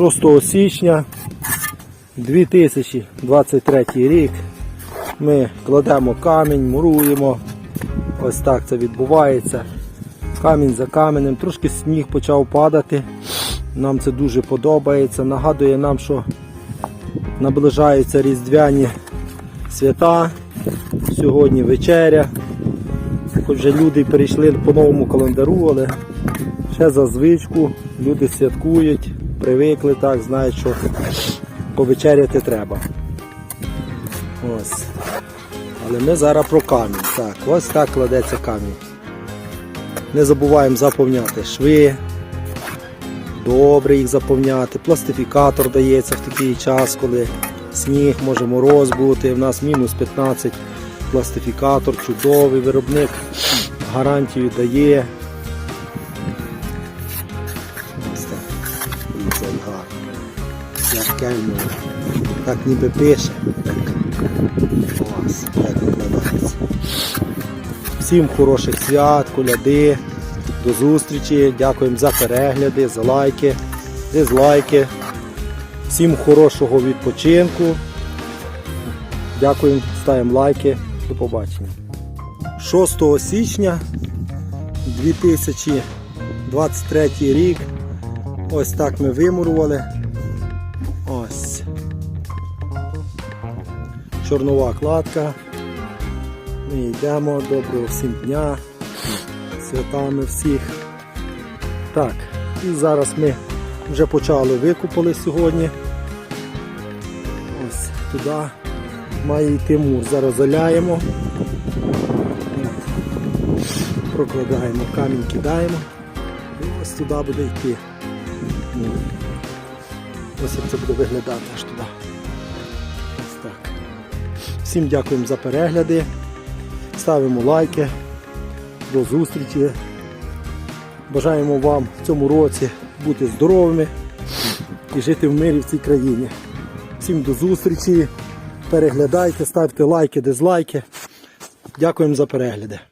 6 січня 2023 рік. Ми кладемо камінь, муруємо. Ось так це відбувається. Камінь за каменем. Трошки сніг почав падати. Нам це дуже подобається. Нагадує нам, що наближаються різдвяні свята. Сьогодні вечеря. Хоч вже люди перейшли по новому календару, але ще за звичку люди святкують, привикли так, знають, що повечеряти треба. Ось. Але ми зараз про камінь. Так, ось так кладеться камінь. Не забуваємо заповняти шви. Добре їх заповняти. Пластифікатор дається в такий час, коли сніг, може мороз бути. У нас мінус 15 пластифікатор, чудовий виробник. Гарантію дає. Дивіться, як гарно. Як кельмо. Так ніби пише. Ось, як викладається. Всім хороших свят, коляди. До зустрічі. Дякуємо за перегляди, за лайки, дизлайки. Всім хорошого відпочинку. Дякуємо, ставимо лайки. До побачення. 6 січня 2023 рік. Ось так ми вимурували. Ось. Чорнова кладка. Ми йдемо. Доброго всім дня. Святами всіх. Так, і зараз ми вже почали викупали сьогодні. Ось туди має йти мур. Зараз заляємо. Прокладаємо камінь, кидаємо. І ось туди буде йти. Ось як це буде виглядати аж туди. Ось так. Всім дякуємо за перегляди. Ставимо лайки. До зустрічі. Бажаємо вам в цьому році бути здоровими і жити в мирі в цій країні. Всім до зустрічі. Переглядайте, ставте лайки, дизлайки. Дякуємо за перегляди.